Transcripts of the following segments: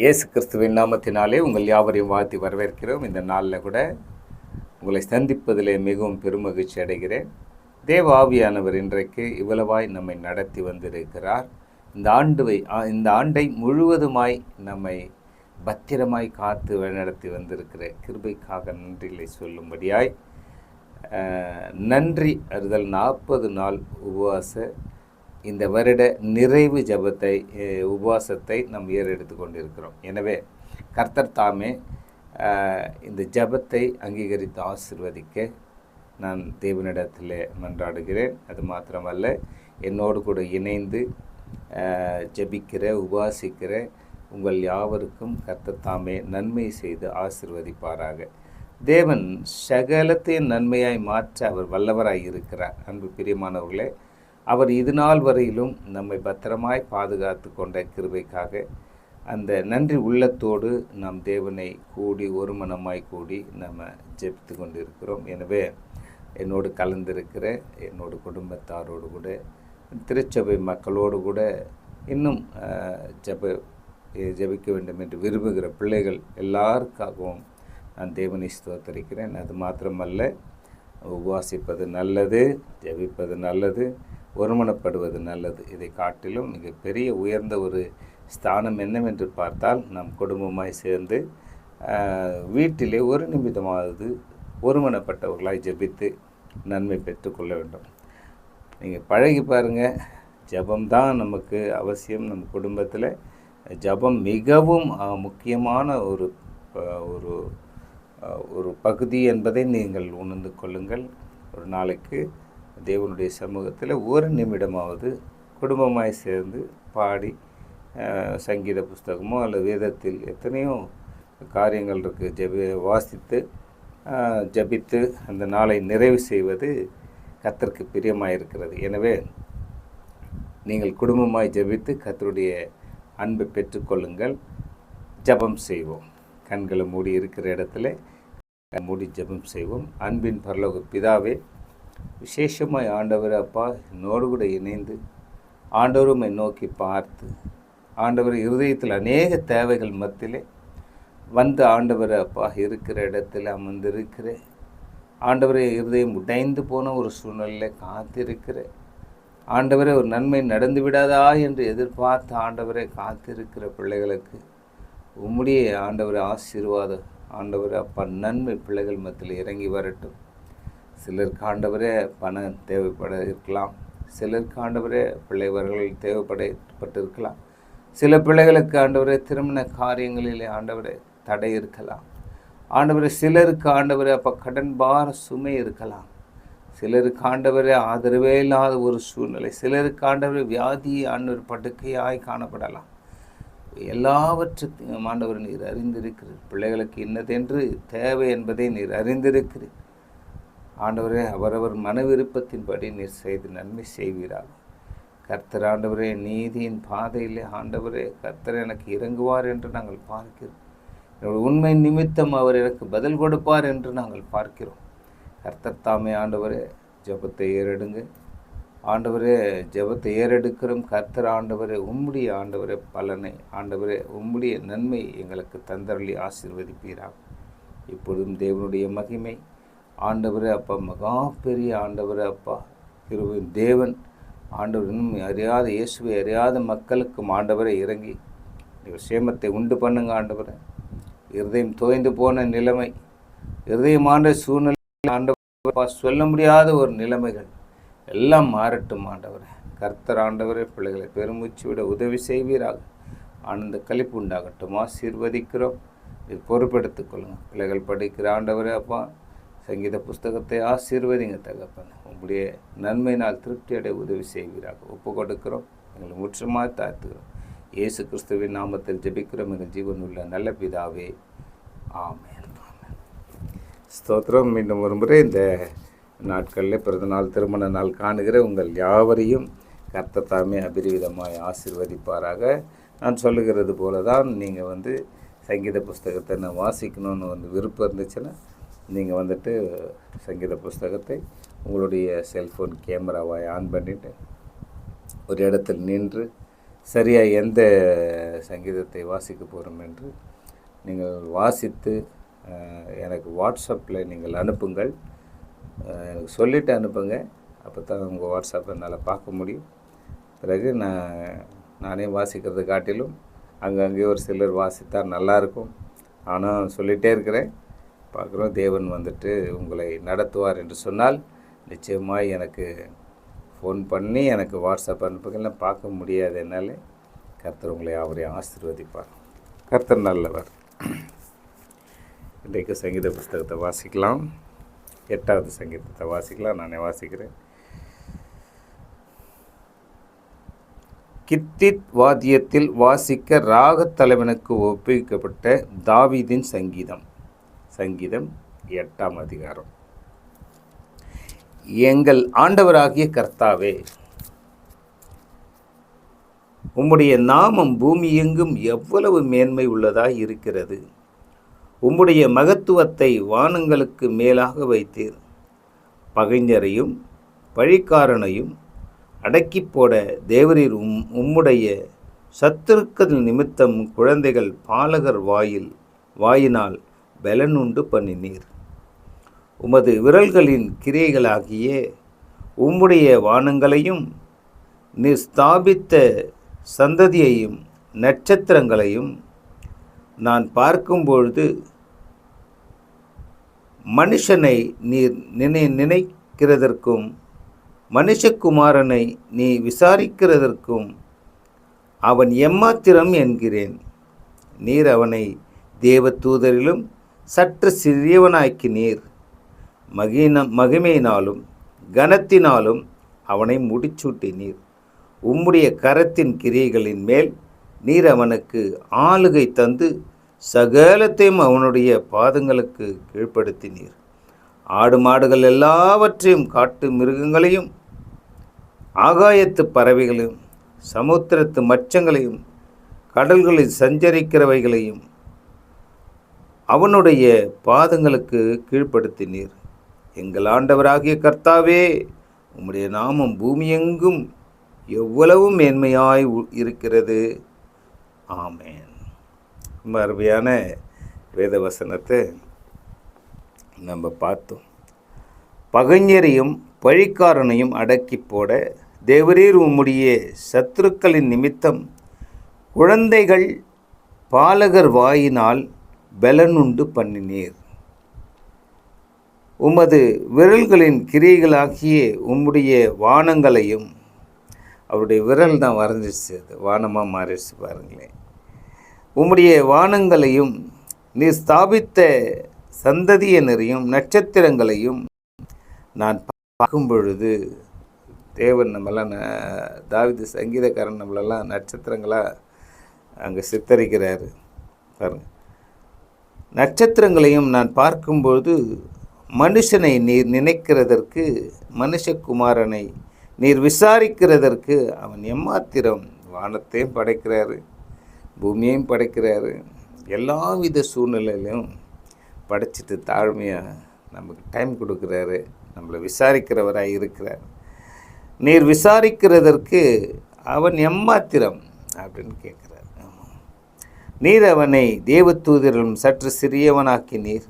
இயேசு கிறிஸ்துவின் நாமத்தினாலே உங்கள் யாவரையும் வாழ்த்தி வரவேற்கிறோம். இந்த நாளில் கூட உங்களை சந்திப்பதிலே மிகவும் பெருமகிழ்ச்சி அடைகிறேன். தேவ ஆவியானவர் இன்றைக்கு இவ்வளவாய் நம்மை நடத்தி வந்திருக்கிறார். இந்த ஆண்டுவை இந்த ஆண்டை முழுவதுமாய் நம்மை பத்திரமாய் காத்து வழிநடத்தி வந்திருக்கிற கிருபைக்காக நன்றிகளை சொல்லும்படியாய் நன்றி அறுதல் நாற்பது நாள் உபவாச இந்த வருட நிறைவு ஜெபத்தை உபவாசத்தை நாம் ஏறெடுத்து கொண்டிருக்கிறோம். எனவே கர்த்தர் தாமே இந்த ஜெபத்தை அங்கீகரித்து ஆசிர்வதிக்க நான் தேவனிடத்தில் மன்றாடுகிறேன். அது மாத்திரமல்ல என்னோடு கூட இணைந்து ஜபிக்கிற உபாசிக்கிற உங்கள் யாவருக்கும் கர்த்தர் தாமே நன்மை செய்து ஆசிர்வதிப்பாராக. தேவன் சகலத்தையும் நன்மையாய் மாற்ற அவர் வல்லவராய் இருக்கிறார் அன்பு பிரியமானவர்களே அவர் இது நாள் வரையிலும் நம்மை பத்திரமாய் பாதுகாத்து கொண்ட கிருபைக்காக அந்த நன்றி உள்ளத்தோடு நாம் தேவனை கூடி ஒரு மனமாய் கூடி நம்ம ஜெபித்து கொண்டிருக்கிறோம். எனவே என்னோடு கலந்திருக்கிற என்னோட குடும்பத்தாரோடு கூட திருச்சபை மக்களோடு கூட இன்னும் ஜப ஜெப ஜெபிக்க வேண்டும் என்று விரும்புகிற பிள்ளைகள் எல்லாருக்காகவும் நான் தேவனை ஸ்தோத்தரிக்கிறேன். அது மாத்திரமல்ல உபாசிப்பது நல்லது ஜெபிப்பது நல்லது ஒருமனப்படுவது நல்லது. இதை காட்டிலும் மிக பெரிய உயர்ந்த ஒரு ஸ்தானம் என்னவென்று பார்த்தால் நம் குடும்பமாய் சேர்ந்து வீட்டிலே ஒரு நிமிடமாவது ஒருமனப்பட்டவர்களாய் ஜெபித்து நன்மை பெற்றுக்கொள்ள வேண்டும். நீங்கள் பழகி பாருங்கள் ஜபம்தான் நமக்கு அவசியம். நம்ம குடும்பத்தில் ஜெபம் மிகவும் முக்கியமான ஒரு ஒரு ஒரு பகுதி என்பதை நீங்கள் உணர்ந்து கொள்ளுங்கள். ஒரு நாளைக்கு தேவனுடைய சமூகத்தில் ஒரு நிமிடமாவது குடும்பமாய் சேர்ந்து பாடி சங்கீத புஸ்தகமோ அல்லது வேதத்தில் எத்தனையோ காரியங்கள் இருக்குது ஜெபி வாசித்து ஜபித்து ஜெபித்து அந்த நாளை நிறைவு செய்வது கத்தருக்கு பிரியமாக இருக்கிறது எனவே நீங்கள் குடும்பமாய் ஜெபித்து கத்தருடைய அன்பை பெற்றுக்கொள்ளுங்கள். ஜெபம் செய்வோம். கண்களை மூடி இருக்கிற இடத்துல மூடி ஜெபம் செய்வோம். அன்பின் பரலோக பிதாவே விசேஷமாய் ஆண்டவர் அப்பா என்னோடு கூட இணைந்து ஆண்டவருமை நோக்கி பார்த்து ஆண்டவர் இருதயத்தில் அநேக தேவைகள் மத்தியிலே வந்து ஆண்டவர் அப்பா இருக்கிற இடத்துல அமர்ந்திருக்கிற ஆண்டவரை இருதயம் உடைந்து போன ஒரு சூழ்நிலையில் காத்திருக்கிற ஆண்டவரை ஒரு நன்மை நடந்து விடாதா என்று எதிர்பார்த்த ஆண்டவரை காத்திருக்கிற பிள்ளைகளுக்கு உம்முடைய ஆண்டவர் ஆசீர்வாதம் ஆண்டவர் அப்பா நன்மை பிள்ளைகள் மத்தியில் இறங்கி வரட்டும். சிலருக்கு ஆண்டவரே பணம் தேவைப்பட இருக்கலாம். சிலருக்கு ஆண்டவரே பிள்ளைவர்கள் தேவைப்படப்பட்டிருக்கலாம். சில பிள்ளைகளுக்கு ஆண்டவரே திருமண காரியங்களிலே ஆண்டவரே தடை இருக்கலாம். ஆண்டவரே சிலருக்கு ஆண்டவரே அப்போ கடன் பார சுமை இருக்கலாம். சிலருக்கு ஆண்டவரே ஆதரவே இல்லாத ஒரு சூழ்நிலை. சிலருக்கு ஆண்டவரே வியாதி ஆண்டவர் படுக்கையாய் காணப்படலாம். எல்லாவற்றுக்கும் ஆண்டவர் நீர் அறிந்திருக்கிறீர். பிள்ளைகளுக்கு இன்னதென்று தேவை என்பதை நீர் அறிந்திருக்கிறீர். ஆண்டவரே அவரவர் மன விருப்பத்தின்படி நீர் செய்து நன்மை செய்வீராக. கர்த்தர் ஆண்டவரே நீதியின் பாதையிலே ஆண்டவரே கர்த்தர் எனக்கு இறங்குவார் என்று நாங்கள் பார்க்கிறோம். என்னுடைய உண்மை நிமித்தம் அவர் எனக்கு பதில் கொடுப்பார் என்று நாங்கள் பார்க்கிறோம். கர்த்தர் தாமே ஆண்டவரே ஜெபத்தை ஏறெடுங்க. ஆண்டவரே ஜெபத்தை ஏறெடுக்கிறோம். கர்த்தர் ஆண்டவரே உம்முடைய ஆண்டவரே பலனை ஆண்டவரே உம்முடைய நன்மை எங்களுக்கு தந்தரளி ஆசீர்வதிப்பீராக. இப்பொழுதும் தேவனுடைய மகிமை ஆண்டவரே அப்பா மகா பெரிய ஆண்டவரே அப்பா கிருபையின் தேவன். ஆண்டவர் இன்னும் அறியாத இயேசுவை அறியாத மக்களுக்கும் ஆண்டவரை இறங்கி நீங்கள் சேமத்தை உண்டு பண்ணுங்க ஆண்டவரை. இருதயம் தோய்ந்து போன நிலைமை இருதயமான சூழ்நிலை ஆண்டவர் சொல்ல முடியாத ஒரு நிலைமைகள் எல்லாம் மாறட்டும் ஆண்டவரே. கர்த்தர் ஆண்டவரே பிள்ளைகளை பெருமூச்சு விட உதவி செய்வீராக. ஆனந்த கழிப்பு உண்டாகட்டும். ஆசீர்வதிக்கிறோம். இது பொறுப்பெடுத்துக்கொள்ளுங்க. பிள்ளைகள் படிக்கிற ஆண்டவரே அப்பா சங்கீத புஸ்தகத்தை ஆசீர்வதிங்க தகப்பன். உங்களுடைய நன்மையினால் திருப்தி அடைய உதவி செய்வீராக. ஒப்பு கொடுக்கிறோம் எங்களை முற்றமாக தாழ்த்துகிறோம். இயேசு கிறிஸ்துவின் நாமத்தில் ஜெபிக்கிறோம். எங்கள் உள்ள நல்ல பிதாவே. ஆமேன். ஆமேன் ஸ்தோத்திரம். மீண்டும் ஒரு முறை இந்த நாட்களில் பிறந்தநாள் திருமண நாள் காணுகிற உங்கள் யாவரையும் கர்த்தத்தாமே அபிரிவிதமாய் ஆசிர்வதிப்பாராக. நான் சொல்லுகிறது போல தான் நீங்கள் வந்து சங்கீத புஸ்தகத்தை நான் வாசிக்கணும்னு வந்து விருப்பம் இருந்துச்சுன்னா நீங்கள் வந்துட்டு சங்கீத புஸ்தகத்தை உங்களுடைய செல்ஃபோன் கேமராவை ஆன் பண்ணிவிட்டு ஒரு இடத்தில் நின்று சரியாக எந்த சங்கீதத்தை வாசிக்க போகிறோம் என்று நீங்கள் வாசித்து எனக்கு வாட்ஸ்அப்பில் நீங்கள் அனுப்புங்கள். எனக்கு சொல்லிவிட்டு அனுப்புங்க. அப்போ தான் உங்கள் வாட்ஸ்அப்பை என்னால் பார்க்க முடியும். பிறகு நான் நானே வாசிக்கிறது காட்டிலும் அங்கங்கே ஒரு சிலர் வாசித்தால் நல்லாயிருக்கும் ஆனால் சொல்லிகிட்டே இருக்கிறேன். பார்க்குறோம். தேவன் வந்துட்டு உங்களை நடத்துவார் என்று சொன்னால் நிச்சயமாக எனக்கு ஃபோன் பண்ணி எனக்கு வாட்ஸ்அப் அனுப்புகள்லாம் பார்க்க முடியாது என்னால். கர்த்தர் உங்களை அவரை ஆசீர்வதிப்பார். கர்த்தர் நல்லவர். இன்றைக்கு சங்கீத புஸ்தகத்தை வாசிக்கலாம். எட்டாவது சங்கீதத்தை வாசிக்கலாம். நானே வாசிக்கிறேன். கித்தித் வாத்தியத்தில் வாசிக்க ராகத் தலைவனுக்கு ஒப்புவிக்கப்பட்ட தாவீதின் சங்கீதம். சங்கீதம் எட்டாம் அதிகாரம். எங்கள் ஆண்டவராகிய கர்த்தாவே உம்முடைய நாமம் பூமி எங்கும் எவ்வளவு மேன்மை உள்ளதாய் இருக்கிறது. உம்முடைய மகத்துவத்தை வானங்களுக்கு மேலாக வைத்தீர். பகைஞரையும் பழிக்காரனையும் அடக்கிப் போட தேவரீர் உம் உம்முடைய சத்துருக்கள் நிமித்தம் குழந்தைகள் பாலகர் வாயில் வாயினால் பலனுண்டு பண்ணினீர் உமது விரல்களின் கிரியைகளாகிய உம்முடைய வானங்களையும் நீர் ஸ்தாபித்த சந்ததியையும் நட்சத்திரங்களையும் நான் பார்க்கும்பொழுது மனுஷனை நீர் நினை நினைக்கிறதற்கும் மனுஷகுமாரனை நீ விசாரிக்கிறதற்கும் அவன் எம்மாத்திரம் என்கிறேன். நீர் அவனை தேவதூதரிலும் சற்று சிறியவனாக்கி நீர். மகின மகிமையினாலும் கனத்தினாலும் அவனை முடிச்சூட்டினீர் உம்முடைய கரத்தின் கிரியைகளின் மேல் நீர் அவனுக்கு ஆளுகை தந்து சகலத்தையும் அவனுடைய பாதங்களுக்கு கீழ்ப்படுத்தினீர் ஆடு மாடுகள் எல்லாவற்றையும் காட்டு மிருகங்களையும் ஆகாயத்து பறவைகளையும் சமுத்திரத்து மச்சங்களையும் கடல்களில் சஞ்சரிக்கிறவைகளையும் அவனுடைய பாதங்களுக்கு கீழ்ப்படுத்தினீர் எங்கள் ஆண்டவராகிய கர்த்தாவே உம்முடைய நாமம் பூமியெங்கும் எவ்வளவு மேன்மையாய் உ- இருக்கிறது. ஆமேன். ரொம்ப அருமையான வேதவசனத்தை நம்ம பார்த்தோம். பகைஞரையும் பழிக்காரனையும் அடக்கி போட தேவரீர் உம்முடைய சத்துருக்களின் நிமித்தம் குழந்தைகள் பாலகர் வாயினால் பலனுண்டு பண்ணினீர். உமது விரல்களின் கிரியைகளாகிய உம்முடைய வானங்களையும் அவருடைய விரல் தான் வரைஞ்சிச்சு அது வானமாக மாறிடுச்சு பாருங்களேன் உம்முடைய வானங்களையும் நீர் ஸ்தாபித்த சந்ததியினரையும் நட்சத்திரங்களையும் நான் பார்க்கும் பொழுது தேவன் நம்மளாம் ந- சங்கீதக்காரன் நம்மளெல்லாம் நட்சத்திரங்களாக அங்கே சித்தரிக்கிறாரு. பாருங்கள் நட்சத்திரங்களையும் நான் பார்க்கும்பொழுது மனுஷனை நீர் நினைக்கிறதற்கு மனுஷகுமாரனை நீர் விசாரிக்கிறதற்கு அவன் எம்மாத்திரம் வானத்தையும் படைக்கிறாரு பூமியையும் படைக்கிறாரு. எல்லா வித சூழ்நிலையிலும் படைச்சிட்டு தாழ்மையாக நமக்கு டைம் கொடுக்குறாரு நம்மளை விசாரிக்கிறவராக இருக்கிறார். நீர் விசாரிக்கிறதற்கு அவன் எம்மாத்திரம் அப்படின்னு கேட்குறாரு. ஆமாம். நீர் அவனை தேவதூதரிலும் சற்று சிறியவனாக்கி நீர்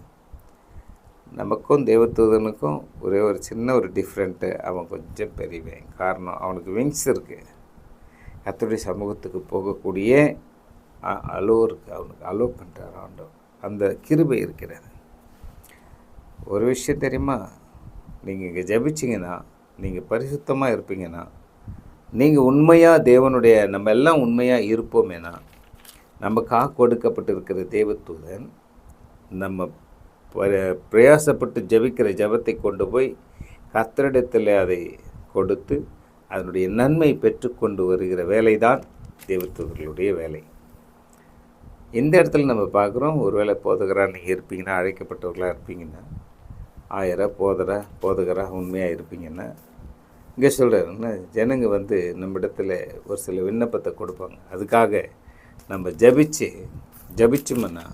நமக்கும் தேவதூதனுக்கும் ஒரே ஒரு சின்ன ஒரு டிஃப்ரெண்ட்டு அவன் கொஞ்சம் பெரியவன். காரணம் அவனுக்கு விங்ஸ் இருக்குது கர்த்தருடைய சமூகத்துக்கு போகக்கூடிய அலோ இருக்குது அவனுக்கு அலோ பண்ணுறார் ஆண்டவர். அந்த கிருபை இருக்கிறது. ஒரு விஷயம் தெரியுமா? நீங்கள் இங்கே ஜெபிச்சிங்கன்னா நீங்கள் பரிசுத்தமாக இருப்பீங்கன்னா நீங்கள் உண்மையாக தேவனுடைய நம்ம எல்லாம் உண்மையாக இருப்போமேனா நமக்காக கொடுக்கப்பட்டிருக்கிற தேவதூதன். நம்ம பிரயாசப்பட்டு ஜெபிக்கிற ஜெபத்தை கொண்டு போய் கத்தரிடத்தில் அதை கொடுத்து அதனுடைய நன்மை பெற்றுக்கொண்டு வருகிற வேலை தான் தேவதூதர்களுடைய வேலை. இந்த இடத்துல நம்ம பார்க்குறோம் ஒருவேளை போதகராக நீங்கள் இருப்பீங்கன்னா அழைக்கப்பட்டவர்களாக இருப்பீங்கன்னா ஆயரா போதரா போதகரா உண்மையாக இருப்பீங்கன்னா இங்கே சொல்கிறேன்னா ஜனங்க வந்து நம்ம இடத்துல ஒரு சில விண்ணப்பத்தை கொடுப்பாங்க. அதுக்காக நம்ம ஜபிச்சு ஜபிச்சோம்னா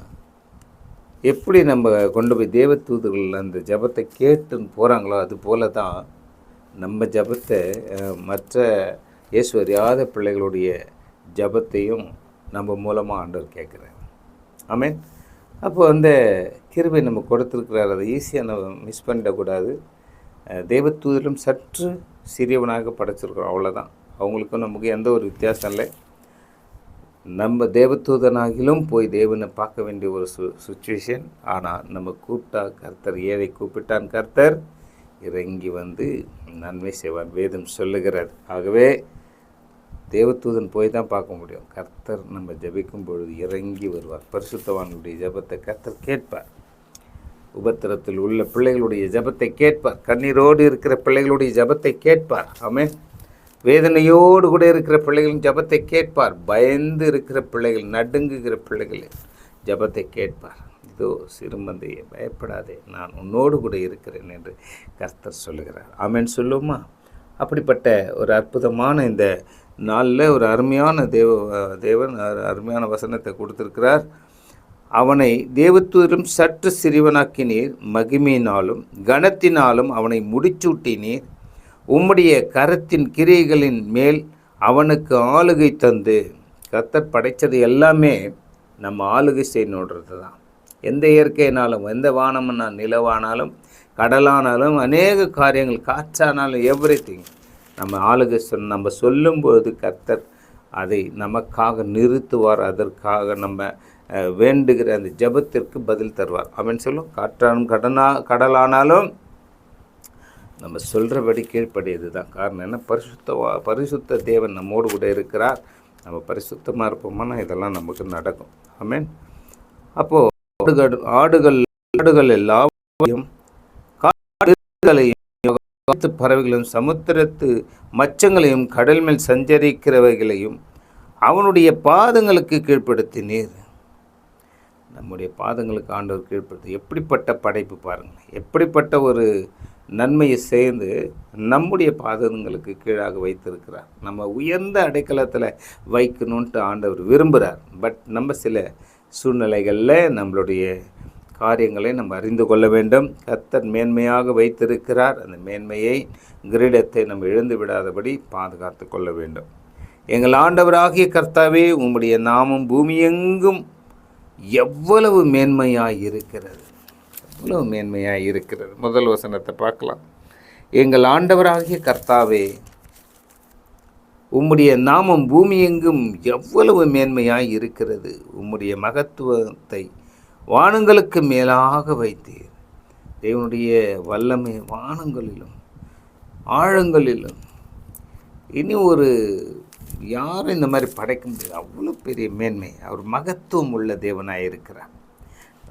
எப்படி நம்ம கொண்டு போய் தேவ தூதுகள் அந்த ஜபத்தை கேட்டுன்னு போகிறாங்களோ அது போல தான் நம்ம ஜபத்தை மற்ற இயேசு அறியாத பிள்ளைகளுடைய ஜபத்தையும் நம்ம மூலமாக ஆண்டவர் கேட்குறாரு. ஆமீன். அப்போ அந்த கிருபை நம்ம கொடுத்துருக்கிறார். அதை ஈஸியாக நம்ம மிஸ் பண்ணிடக்கூடாது அஹ் சற்று சிறியவனாக படைச்சிருக்கிறோம். அவ்வளோதான் அவங்களுக்கும் நமக்கு எந்த ஒரு வித்தியாசம் இல்லை. நம்ம தேவதூதனாகிலும் போய் தேவனை பார்க்க வேண்டிய ஒரு சு சுச்சுவேஷன் ஆனால் நம்ம கூப்பிட்டா கர்த்தர் ஏழை கூப்பிட்டான் கர்த்தர். இறங்கி வந்து நன்மை செய்வான் வேதம் சொல்லுகிறது ஆகவே தேவதூதன் போய் தான் பார்க்க முடியும். கர்த்தர் நம்ம ஜபிக்கும் பொழுது இறங்கி வருவார். பரிசுத்தவானுடைய ஜெபத்தை கர்த்தர் கேட்பார். உபத்திரத்தில் உள்ள பிள்ளைகளுடைய ஜெபத்தை கேட்பார். கண்ணீரோடு இருக்கிற பிள்ளைகளுடைய ஜெபத்தை கேட்பார். ஆமென். வேதனையோடு கூட இருக்கிற பிள்ளைகளின் ஜெபத்தை கேட்பார். பயந்து இருக்கிற பிள்ளைகள் நடுங்குகிற பிள்ளைகள் ஜெபத்தை கேட்பார். இதோ சிறுமந்தையே பயப்படாதே நான் உன்னோடு கூட இருக்கிறேன் என்று கர்த்தர் சொல்லுகிறார். ஆமேன் சொல்லுமா அப்படிப்பட்ட ஒரு அற்புதமான இந்த நாளில் ஒரு அருமையான தேவ தேவன் அருமையான வசனத்தை கொடுத்திருக்கிறார். அவனை தேவதூதரும் சற்று சிறிவனாக்கினீர் மகிமையினாலும் கனத்தினாலும் அவனை முடிச்சூட்டினீர். உம்முடைய கரத்தின் கிரியைகளின் மேல் அவனுக்கு ஆளுகை தந்து கர்த்தர் படைத்தது எல்லாமே நம்ம ஆளுகை செய்யணுன்றது தான் எந்த இயற்கையினாலும் எந்த வானம்னா நிலவானாலும் கடலானாலும் அநேக காரியங்கள் காற்றானாலும் எவ்ரி நம்ம ஆளுகை சொல் நம்ம சொல்லும்போது கர்த்தர் அதை நமக்காக நிறுத்துவார். அதற்காக நம்ம வேண்டுகிற அந்த ஜெபத்திற்கு பதில் தருவார். அவன் சொல்லும் காற்றானும் கடனா கடலானாலும் நம்ம சொல்கிறபடி கீழ்ப்படியது தான் காரணம் என்ன? பரிசுத்தவா பரிசுத்த தேவன் நம்மோடு கூட இருக்கிறார். நம்ம பரிசுத்தமாக இருப்போம்னா இதெல்லாம் நமக்கு நடக்கும். ஆமேன். அப்போது ஆடுகள் ஆடுகள் ஆடுகள் எல்லாத்தையும் காட்டு பறவைகளையும் சமுத்திரத்து மச்சங்களையும் கடல் மேல் சஞ்சரிக்கிறவைகளையும் அவனுடைய பாதங்களுக்கு கீழ்ப்படுத்தினீர். நம்முடைய பாதங்களுக்கு ஆண்டவர் கீழ்ப்படுத்தி. எப்படிப்பட்ட படைப்பு பாருங்கள் எப்படிப்பட்ட ஒரு நன்மையை சேர்ந்து நம்முடைய பாதங்களுக்கு கீழாக வைத்திருக்கிறார். நம்ம உயர்ந்த அடைக்கலத்தில் வைக்கணுன்ட்டு ஆண்டவர் விரும்புகிறார் பட் நம்ம சில சூழ்நிலைகளில் நம்மளுடைய காரியங்களை நம்ம அறிந்து கொள்ள வேண்டும். கத்தர் மேன்மையாக வைத்திருக்கிறார். அந்த மேன்மையை கிரீடத்தை நம்ம இழந்து விடாதபடி பாதுகாத்து கொள்ள வேண்டும். எங்கள் ஆண்டவராகிய கர்த்தாவே உம்முடைய நாமம் பூமியெங்கும் எவ்வளவு மேன்மையாக இருக்கிறது. அவ்வளவு மேன்மையாக இருக்கிறது. முதல் வசனத்தை பார்க்கலாம். எங்கள் ஆண்டவராகிய கர்த்தாவே உம்முடைய நாமம் பூமி எங்கும் எவ்வளவு மேன்மையாக இருக்கிறது. உம்முடைய மகத்துவத்தை வானங்களுக்கு மேலாக வைத்தீர். தேவனுடைய வல்லமை வானங்களிலும் ஆழங்களிலும். இனி ஒரு யாரும் இந்த மாதிரி படைக்க முடியாது அவ்வளோ பெரிய மேன்மை அவர் மகத்துவம் உள்ள தேவனாக இருக்கிறார்.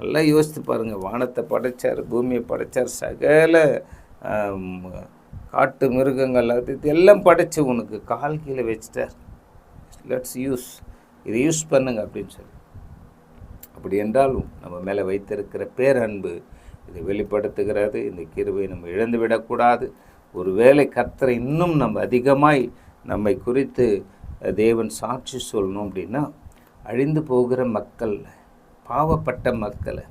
நல்லா யோசித்து பாருங்கள் வானத்தை படைச்சார் பூமியை படைச்சார் சகல காட்டு மிருகங்கள் அது இது எல்லாம் படைச்சு உனக்கு கால் கீழே வச்சுட்டார். லெட்ஸ் யூஸ் இதை யூஸ் பண்ணுங்க அப்படின்னு சொல்லி. அப்படி என்றாலும் நம்ம மேலே வைத்திருக்கிற பேரன்பு இதை வெளிப்படுத்துகிறது. இந்த கிருவை நம்ம இழந்து விடக்கூடாது. ஒருவேளை கர்த்தரை இன்னும் நம்ம அதிகமாய் நம்மை குறித்து தேவன் சாட்சி சொல்லணும் அப்படின்னா அழிந்து போகிற மக்கள் பாவப்பட்ட மக்களை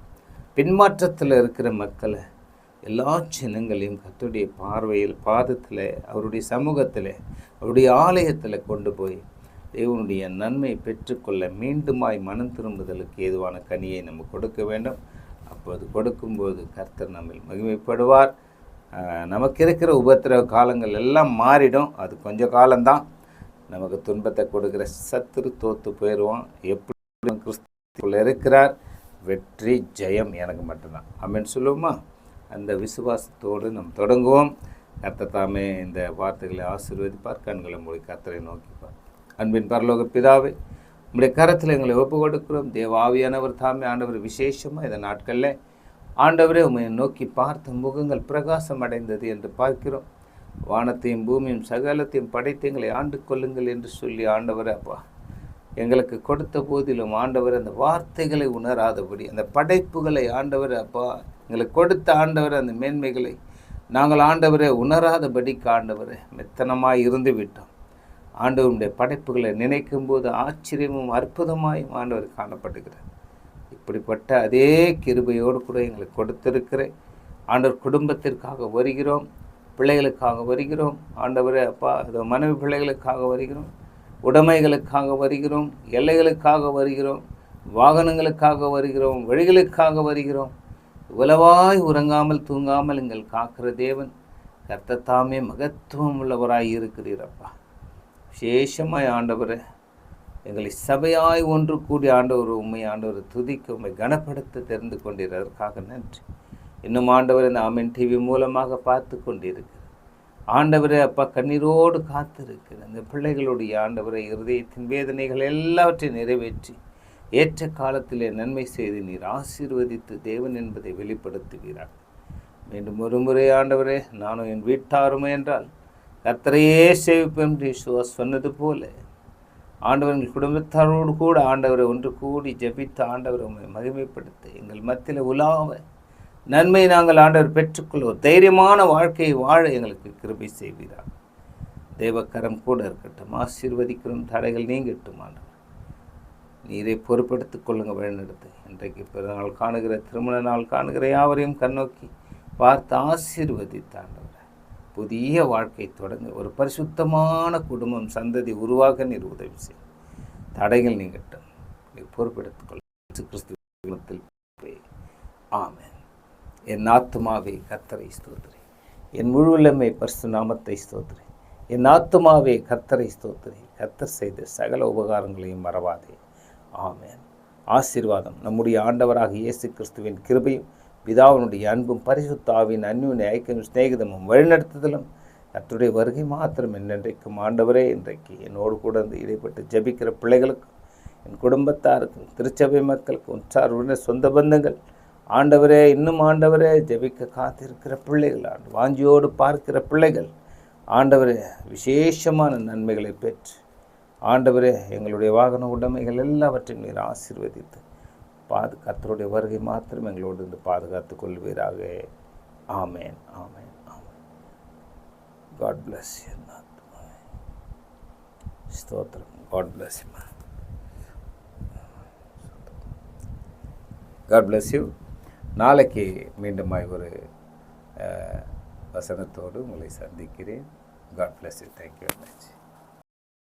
பின்மாற்றத்தில் இருக்கிற மக்களை எல்லா சின்னங்களையும் கத்துடைய பார்வையில் பாதத்தில் அவருடைய சமூகத்தில் அவருடைய ஆலயத்தில் கொண்டு போய் தேவனுடைய நன்மை பெற்றுக்கொள்ள மீண்டுமாய் மனம் திரும்புதலுக்கு ஏதுவான கனியை நம்ம கொடுக்க வேண்டும். அப்போது கொடுக்கும்போது கர்த்தர் நம்மில் மகிமைப்படுவார். நமக்கு இருக்கிற உபத்திரவ காலங்கள் எல்லாம் மாறிடும். அது கொஞ்ச காலம்தான். நமக்கு துன்பத்தை கொடுக்கிற சத்துரு தோத்து போயிடுவான். எப்படி கிறிஸ்து இருக்கிறார். வெற்றி ஜெயம் எனக்கு மட்டும்தான். அமேன் சொல்லுவோமா? அந்த விசுவாசத்தோடு நம் தொடங்குவோம். கர்த்தர் தாமே இந்த வார்த்தைகளை ஆசீர்வதிப்பார். கண்களை மூடி கர்த்தரை நோக்கிப்பார் அன்பின் பரலோக பிதாவை உங்களுடைய கரத்தில் எங்களை ஒப்பு கொடுக்கிறோம் தேவாவியானவர் தாமே ஆண்டவர் விசேஷமாக இந்த நாட்களில். ஆண்டவரே உம்மை நோக்கி பார்த்த முகங்கள் பிரகாசம் அடைந்தது என்று பார்க்கிறோம். வானத்தையும் பூமியும் சகலத்தையும் படைத்து எங்களை ஆண்டு கொள்ளுங்கள் என்று சொல்லி ஆண்டவர் அப்பா. எங்களுக்கு கொடுத்த போதிலும் ஆண்டவர் அந்த வார்த்தைகளை உணராதபடி அந்த படைப்புகளை ஆண்டவர் அப்பா எங்களுக்கு கொடுத்த ஆண்டவர் அந்த மேன்மைகளை நாங்கள் ஆண்டவரை உணராதபடிக்கு ஆண்டவரை மெத்தனமாய் இருந்து விட்டோம். ஆண்டவருடைய படைப்புகளை நினைக்கும் போது ஆச்சரியமும் அற்புதமாயும் ஆண்டவர் காணப்படுகிறார். இப்படிப்பட்ட அதே கிருபையோடு கூட எங்களுக்கு கொடுத்திருக்கிறேன். ஆண்டவர் குடும்பத்திற்காக வருகிறோம் பிள்ளைகளுக்காக வருகிறோம் ஆண்டவரே அப்பா இதோ மனைவி பிள்ளைகளுக்காக வருகிறோம். உடைமைகளுக்காக வருகிறோம் எல்லைகளுக்காக வருகிறோம் வாகனங்களுக்காக வருகிறோம் வழிகளுக்காக வருகிறோம். உலவாய் உறங்காமல் தூங்காமல் எங்கள் காக்கிற தேவன் கர்த்தத்தாமே மகத்துவம் உள்ளவராய் இருக்கிறீரப்பா விசேஷமாய் ஆண்டவரே எங்களை சபையாய் ஒன்று கூடி ஆண்டவர் உண்மை ஆண்டவர் துதிக்கு உண்மை கனப்படுத்த தெரிந்து கொண்டிருக்கிறதற்காக நன்றி. இன்னும் ஆண்டவர் இந்த ஆமின் டிவி மூலமாக பார்த்து கொண்டிருக்கிறேன் ஆண்டவரே அப்பா கண்ணீரோடு காத்திருக்கிற அந்த பிள்ளைகளுடைய ஆண்டவரை இருதயத்தின் வேதனைகள் எல்லாவற்றையும் நிறைவேற்றி ஏற்ற காலத்திலே நன்மை செய்து நீர் ஆசீர்வதித்து தேவன் என்பதை வெளிப்படுத்துகிறார் மீண்டும் ஒரு முறை ஆண்டவரே நானும் என் வீட்டாருமே என்றால் கத்தரையே சேவிப்பேன் என்று சொன்னது போல ஆண்டவர்கள் குடும்பத்தாரோடு கூட ஆண்டவரை ஒன்று கூடி ஜெபித்து ஆண்டவரை உம்மை மகிமைப்படுத்த எங்கள் மத்தியில் உலாவை நன்மை நாங்கள் ஆண்டவர் பெற்றுக்கொள்வோம். தைரியமான வாழ்க்கையை வாழ எங்களுக்கு கிருபை செய்வீரார் தேவக்கரம் கூட இருக்கட்டும். ஆசீர்வதிக்கிறோம். தடைகள் நீங்கட்டும் ஆண்டவர். நீரை பொறுப்பெடுத்துக் கொள்ளுங்க வழிநடத்து. இன்றைக்கு பிறநாள் காணுகிற திருமண நாள் காணுகிற யாவரையும் கண்ணோக்கி பார்த்து ஆசீர்வதித்தாண்டவர் புதிய வாழ்க்கை தொடங்க. ஒரு பரிசுத்தமான குடும்பம் சந்ததி உருவாக நீர் உதவி செய்யும் தடைகள் நீங்கட்டும். நீர் பொறுப்பெடுத்துக் கிறிஸ்துவத்தில் ஆமென். என் ஆத்துமாவே கர்த்தரை ஸ்தோத்திரி. என் முழுவலமே பரிசு நாமத்தை ஸ்தோத்திரி. என் ஆத்துமாவே கர்த்தரை ஸ்தோத்திரி. கர்த்தர் செய்த சகல உபகாரங்களையும் மறவாதே. ஆமேன். ஆசீர்வாதம் நம்முடைய ஆண்டவராக இயேசு கிறிஸ்துவின் கிருபையும் பிதாவினுடைய அன்பும் பரிசுத்தாவின் அந்யுன ஐக்கியம் சிநேகிதமும் வழிநடத்துதலும் கர்த்தருடைய வருகை மாத்திரம் என்னென்றைக்கும் ஆண்டவரே இன்றைக்கு என்னோடு கூட வந்து இடைப்பட்டு ஜெபிக்கிற பிள்ளைகளுக்கும் என் குடும்பத்தாருக்கும் திருச்சபை மக்களுக்கும் உற்றார் உடனே சொந்த பந்தங்கள் ஆண்டவரே இன்னும் ஆண்டவரே ஜெபிக்க காத்திருக்கிற பிள்ளைகள் ஆண்டு வாஞ்சியோடு பார்க்கிற பிள்ளைகள் ஆண்டவரே விசேஷமான நன்மைகளை பெற்று ஆண்டவரே எங்களுடைய வாகன உடைமைகள் எல்லாவற்றையும் நீர் ஆசீர்வதித்து பாது கத்தருடைய வருகை மாத்திரம் எங்களோடு இருந்து பாதுகாத்து கொள்வீராக. Amen amen amen. God bless ஸ்தோத்திரம். God bless God bless you நாளைக்கு மீண்டுமாய் ஒரு வசனத்தோடு உங்களை சந்திக்கிறேன். God bless you thank you very much